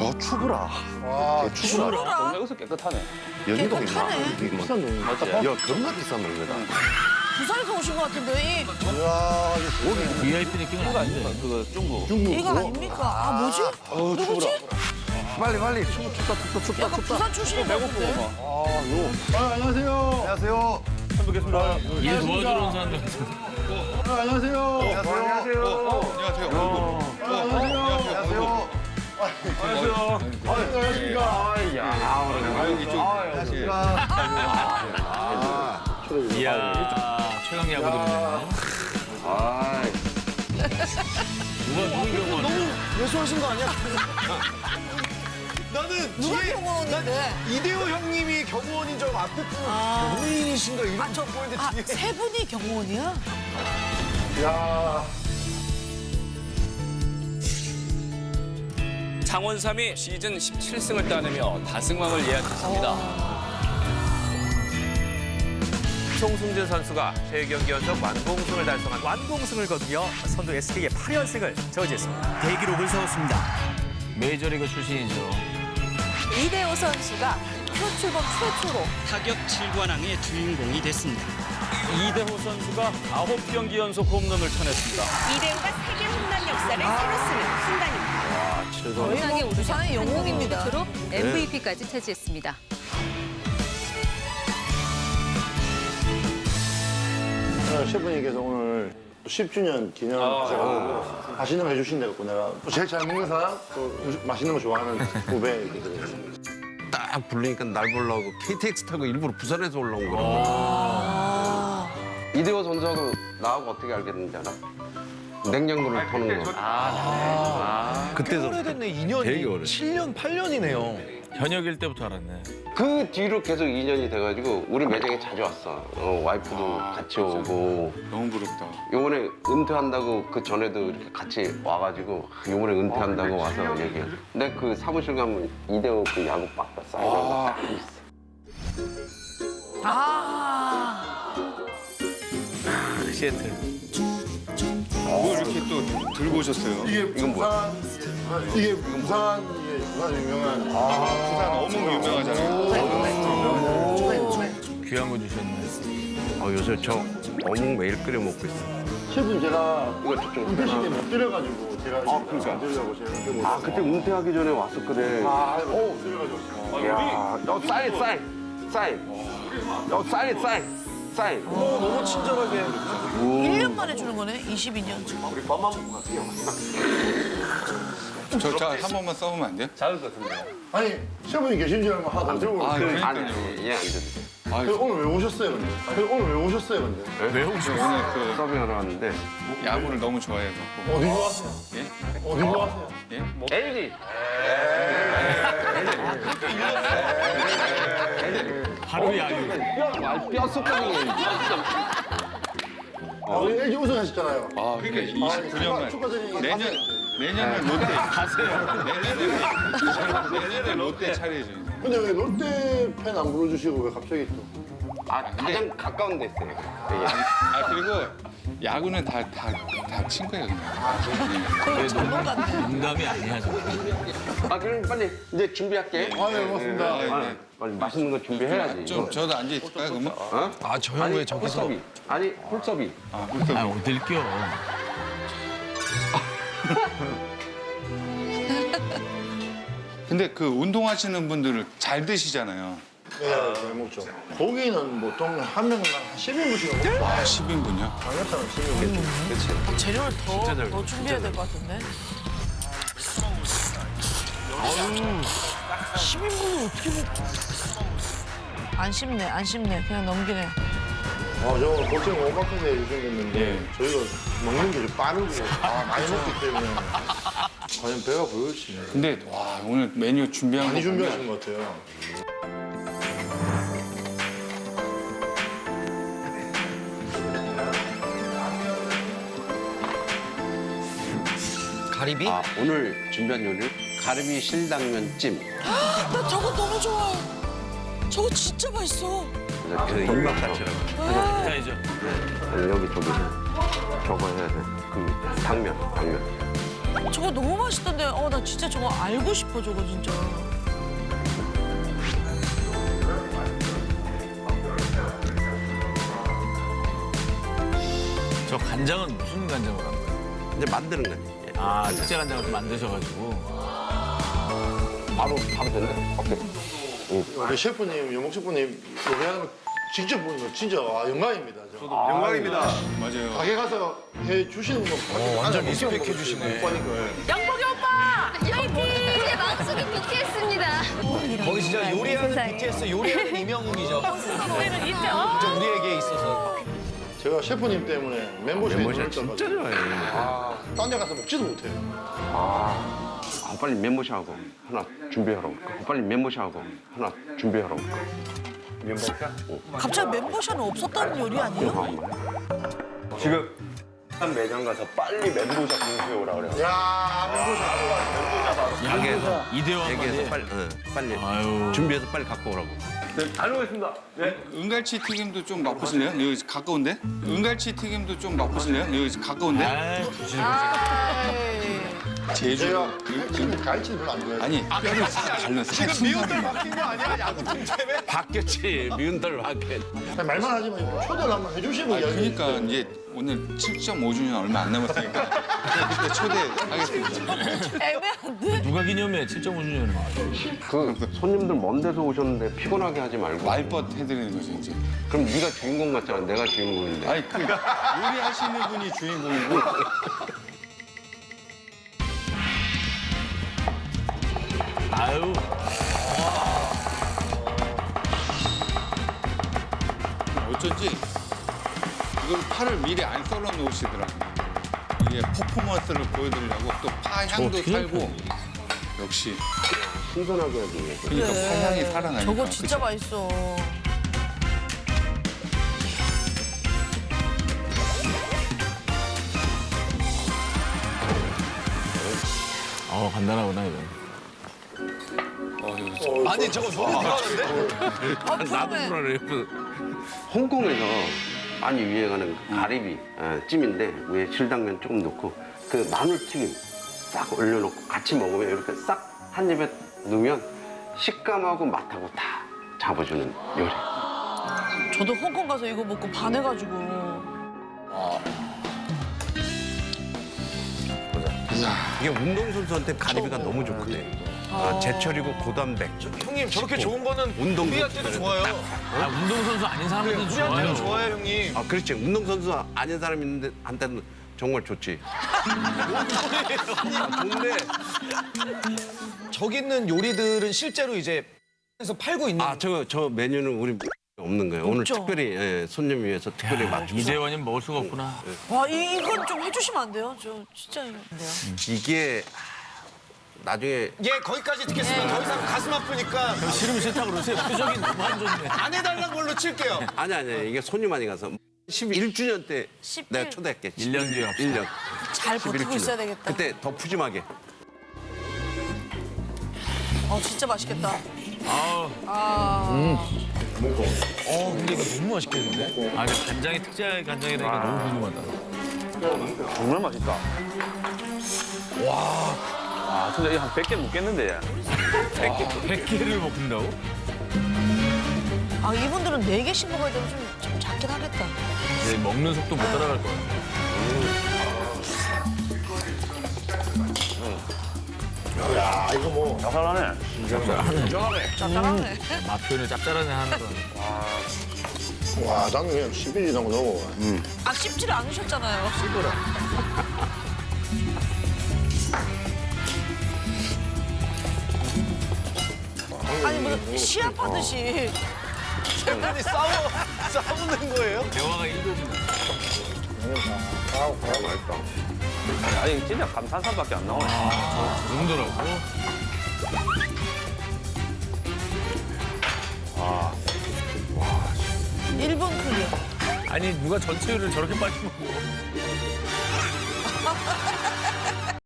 아 추브라. 와 추브라. 동네에서 깨끗하네. 연희동 임마. 깨끗하네. 이거 비싼 돈. 맞지? 야 겁나 비싼 돈이다. 부산에서 오신 것 같은데 이야 이거 VIP 느낌은 아닌데. 그거 중국. 중국. 이, 이거 아닙니까? 아 뭐지? 어우 누구지? 빨리 빨리 춥, 춥다 춥다 춥다 약간 춥다. 부산 출신인 것 배고프고 같은데? 막. 아 안녕하세요. 안녕하세요. 잘 뵙겠습니다. 일 도와주러 온 사람 같은. 안녕하세요. 안녕하세요. 안녕하세요. 안녕하세요. 안녕하세요. 안녕하십니까. 이야, 최강 야구 들었네. 누가 누군 경우 왜소하신 거 아니야? 나는 누가 뒤에 경호원인데? 이대호 형님이 경호원인 줄 알고 앞에 분은 아. 연예인이신가 이런 아, 저, 보이는데 아, 뒤에 세 분이 경호원이야? 창원삼이 시즌 17승을 따내며 다승왕을 예약했습니다. 송승준 선수가 세 경기 연속 완공승을 달성한 완공승을 거두며 선두 SK의 8연승을 저지했습니다. 대기록을 세웠습니다. 메이저리그 출신이죠. 이대호 선수가 프로출범 최초로 타격 7관왕의 주인공이 됐습니다. 이대호 선수가 9경기 연속 홈런을 쳐냈습니다. 이대호가 세계 홈런 역사를 새로 쓰는 순간입니다. 뭐 부산의 영웅입니다. 최초로 MVP까지 차지했습니다. 오늘 셰프님께서 오늘 10주년 기념 하셔가지고 맛있는 거 해주신다고 내가 또 제일 잘 먹는 사람 또 음식 맛있는 거 좋아하는 후배 이렇게. 딱 부르니까 날 보려고 KTX 타고 일부러 부산에서 올라온 거라고. 이대호 선수하고 나하고 어떻게 알겠는지 알아? 냉장고를 터는 거. 그때도 오래됐네 2년이 되게 오래. 7년 8년이네요 현역일 때부터 알았네. 그 뒤로 계속 2년이 돼가지고 우리 매장에 자주 왔어. 어, 와이프도 같이 오고. 너무 부럽다. 요번에 은퇴한다고 그 전에도 이렇게 같이 와가지고 요번에 은퇴한다고 와서 얘기해. 근데 그 사무실 가면 이대호 그 야구 빡빡 쌓여서 딱 있어. 아, 시애틀. 뭐 이렇게 또 들고 오셨어요? 이게 부산 이게 부산 이게 부산 유명한 부산 어묵 유명하잖아요. 귀한 거 주셨네. 어, 요새 저 어묵 매일 끓여 먹고 있어. 셰프님 제가 이거 저쪽. 은퇴식에 못 드려가지고 제가 아 그러니까. 드리려고 제가 이렇게 아 그때 은퇴하기 전에 왔었거든. 아, 못 드려가지고 야, 너 사인 사인 사인. 너 사인 사인 사인. 너무 친절하게 1년 만에 주는 거네? 22년. 저, 저 한 번만 써보면 안 돼요? 작을 것 같은데. 아니 셰프님 계신 줄 알고 하나 더 들고 아, 오는데 그러니까요. 아니 얘안 돼. 그래서 오늘 왜 오셨어요 근데? 그래서 오늘 왜 오셨어요 근데? 오늘 그 서빙하러 왔는데 야구를 너무 좋아해갖고. 어디 좋아하세요? 예? 어디 좋아하세요? 예? LG. 하루 야유. 뼈, 뼛속까지. 아, 우리 LG 우승하셨잖아요. 아, 그러니까 29년만. 축하드립니다. 내년, 내년은 롯데. 가세요. 내년에, 내년에 롯데 차례죠. 근데 왜 롯데 팬 안 불러주시고 왜 갑자기 또? 아, 가장 가까운 데 있어요. 아, 그리고 야구는 다, 다, 다 친구예요, 그냥. 전문가인데. 농담이 아니야, 저. 아, 그럼 빨리 이제 준비할게. 아, 네, 고맙습니다. 아, 네. 빨리 맛있는 거 준비해야지. 좀, 저도 앉아 있을까요, 그러면? 아 저 형 왜 저기서 홀서비. 아니, 홀서비. 아. 아, 어딜 껴. 근데 그 운동하시는 분들은 잘 드시잖아요. 네, 잘 먹죠. 고기는 보통 한 명당 한 10인분씩 먹고 아, 10인분요? 강력사는 10인분. 아, 재료를 더, 더 준비해야 될 것 같은데? 10인분을 어떻게 먹... 안 씹네, 안 씹네. 그냥 넘기네. 아, 저 보통 오마카세 요즘 했는데 저희가 먹는 게 좀 빠르고 아, 많이 먹기 때문에 과연 배가 부를지 근데, 와, 오늘 메뉴 준비한 많이 거 보면 준비하신 것 같아요. 가리비? 아, 오늘 준비한 요리는 가리비 실당면찜. 나 저거 너무 좋아해. 저거 진짜 맛있어. 그래서 그 입맛같이라고. 기타이죠. 여기 저기 저거 해야 돼. 그 당면, 당면. 저거 너무 맛있던데. 어, 나 진짜 저거 알고 싶어, 저거 진짜. 저 간장은 무슨 간장으로 한 거예요? 이제 만드는 거지. 아, 특제 간장을 좀 만드셔가지고. 바로 바로 된다. 오케이. 우리 셰프님, 영목 셰프님 요리하는 거 직접 보는 거 진짜 와, 영광입니다. 저. 영광입니다. 맞아요. 가게 가서 해 주시는 거 어, 완전 리스펙 해 주시네. 양복이 오빠! 화이팅! 이제 막수기 BTS입니다. 거기 진짜 요리하는 BTS 요리하는 이명웅이죠. 우리는 이때, 어? 진짜 우리에게 있어서. 제가 셰프님 때문에 멤버십 들어있다가 진짜 좋아해. 딴데 가서 먹지도 못해요. 아, 빨리 멤버십하고 하나 준비하러 올까? 빨리 멤버십하고 하나 준비하러 올까? 갑자기 멤버션은 없었던 요리 아니에요? 지금 한 매장 가서 빨리 멤버십 공수해 오라 그래요. 야, 멤버십. 가게에서 이대화 가게에서 빨리 어, 빨리 아유. 준비해서 빨리 갖고 오라고. 은갈치 튀김도 좀 맛보실래요? 여기 가까운데? 은갈치 튀김도 좀 맛보실래요? 여기 가까운데? 아, 부실부실. 제주. 제가 갈치는 갈치는 별로 안 좋아해요. 아니 뼈를 싹 갈면 살 순간. 바뀐 거 아니야? 야구팀 때문에? 바뀌었지. 미운들 바뀌었. 그냥 말만 하지만 이거 초대를 한번 해주시고 아, 이야기. 그러니까 이제 오늘 7.5주년 얼마 안 남았으니까 그때 초대하겠습니다. 애매한데? 누가 기념해? 7.5주년을. 그 손님들 먼 데서 오셨는데 피곤하게 하지 말고. 말벗 해드리는 거죠 이제. 그럼 네가 주인공 같잖아. 내가 주인공인데. 아니 그 요리하시는 분이 주인공이고 아유. 어쩐지 이걸 파를 미리 안 썰어 놓으시더라고. 이게 퍼포먼스를 보여드리려고 또 파 향도 어떻게 살고 역시 신선하게 하기 위해서. 그러니까 파향이 살아나니까. 저거 진짜 그쵸? 맛있어. 어, 간단하구나, 이건. 아니 저거 너무 불안한데? 아, 나도 그러네. 불안해. 예쁜. 홍콩에서 많이 유행하는 가리비 어, 찜인데 위에 실당면 조금 넣고 그 마늘 튀김 싹 올려놓고 같이 먹으면 이렇게 싹 한 입에 넣으면 식감하고 맛하고 다 잡아주는 요리. 저도 홍콩 가서 이거 먹고 반해가지고. 이게 운동선수한테 가리비가 너무 좋거든. 아, 제철이고 고단백. 형님 저렇게 좋은 거는 운동 우리한테도 좋아요. 아, 운동선수 아닌 사람들도 우리한테도 좋아요. 좋아요 형님. 아, 그렇지. 운동선수 아닌 사람 있는데 한테는 정말 좋지. 아, 좋은데 저기 있는 요리들은 실제로 이제 에서 팔고 있는 아, 저, 저 메뉴는 우리 없는 거예요. 오늘 없죠. 특별히 예, 손님 위해서 특별히 맞추고. 이대원이 먹을 수가 없구나. 와, 이, 이건 좀 해주시면 안 돼요? 저 진짜 이거 안 돼요? 이게 나중에 예 거기까지 듣겠습니다. 더 이상 가슴 아프니까 싫으면 싫다고 그러세요. 표정이 너무 안 좋네. 안 해달라는 걸로 칠게요. 아니 아니 이게 손님 많이 가서 11주년 때 11? 내가 초대할게. 일년 뒤에 합시다. 1년. 잘 버티고 있어야 되겠다. 그때 더 푸짐하게. 어, 진짜 맛있겠다. 아우. 아, 어, 근데 이거 너무 맛있겠는데? 아, 근데 간장이 특제 간장이라니까 너무 궁금하다. 정말 맛있다. 와. 아, 진짜 이거 한 100개 먹겠는데. 100개를 먹는다고? 아 이분들은 네 개씩 먹어야 되면 좀, 좀 작긴 하겠다. 이제 먹는 속도 못 따라갈 거야. 야, 이거 뭐. 자살하네. 짭짤하네. 맛 표현을 짭짤하네 하는 건. 와, 나는 그냥 11이라고 넣어. 아 씹지를 않으셨잖아요. 아니 뭐 시합하듯이 아니 싸워 싸우는 거예요? 대화가 일곱이나. 아니, 진짜 감탄사밖에 안 나오네. 그 정도라고? 일본 클리어. 아니, 누가 전체 요리를 저렇게 빨리 먹고.